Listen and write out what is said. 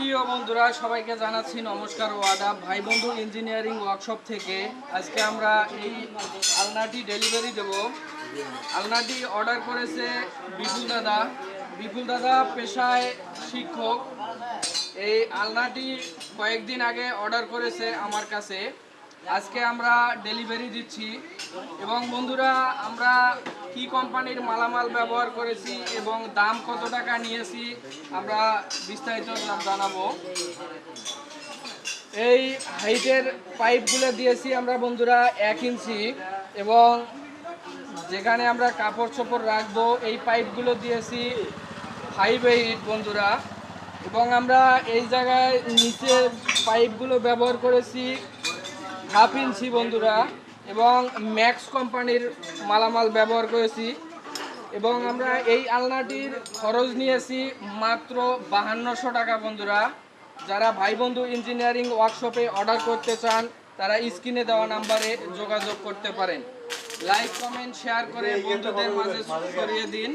প্রিয় বন্ধুরা, সবাইকে জানাচ্ছি নমস্কার ও আদাব। ভাই বন্ধু ইঞ্জিনিয়ারিং ওয়ার্কশপ থেকে আজকে আমরা এই আলনাটি ডেলিভারি দেব। আলনাটি অর্ডার করেছে বিপুল দাদা। বিপুল দাদা পেশায় শিক্ষক। এই আলনাটি কয়েকদিন আগে অর্ডার করেছে আমার কাছে। আজকে আমরা ডেলিভারি দিচ্ছি। এবং বন্ধুরা, আমরা কি কোম্পানির মালামাল ব্যবহার করেছি এবং দাম কত টাকা নিয়েছি, আমরা বিস্তারিত জানাব। এই হাইটের পাইপগুলো দিয়েছি আমরা বন্ধুরা এক ইঞ্চি এবং যেখানে আমরা কাপড় চোপড় রাখব, এই পাইপগুলো দিয়েছি ফাইভ এইট বন্ধুরা। এবং আমরা এই জায়গায় নিচে পাইপগুলো ব্যবহার করেছি হাফ ইঞ্চি বন্ধুরা এবং ম্যাক্স কোম্পানির মালামাল ব্যবহার করেছি। এবং আমরা এই আলনাটির খরচ নিয়েছি মাত্র বাহান্নশো টাকা বন্ধুরা। যারা ভাই বন্ধু ইঞ্জিনিয়ারিং ওয়ার্কশপে অর্ডার করতে চান তারা স্ক্রিনে দেওয়া নাম্বারে যোগাযোগ করতে পারেন। লাইক কমেন্ট শেয়ার করে বন্ধুদের মাঝে ছড়িয়ে দিন।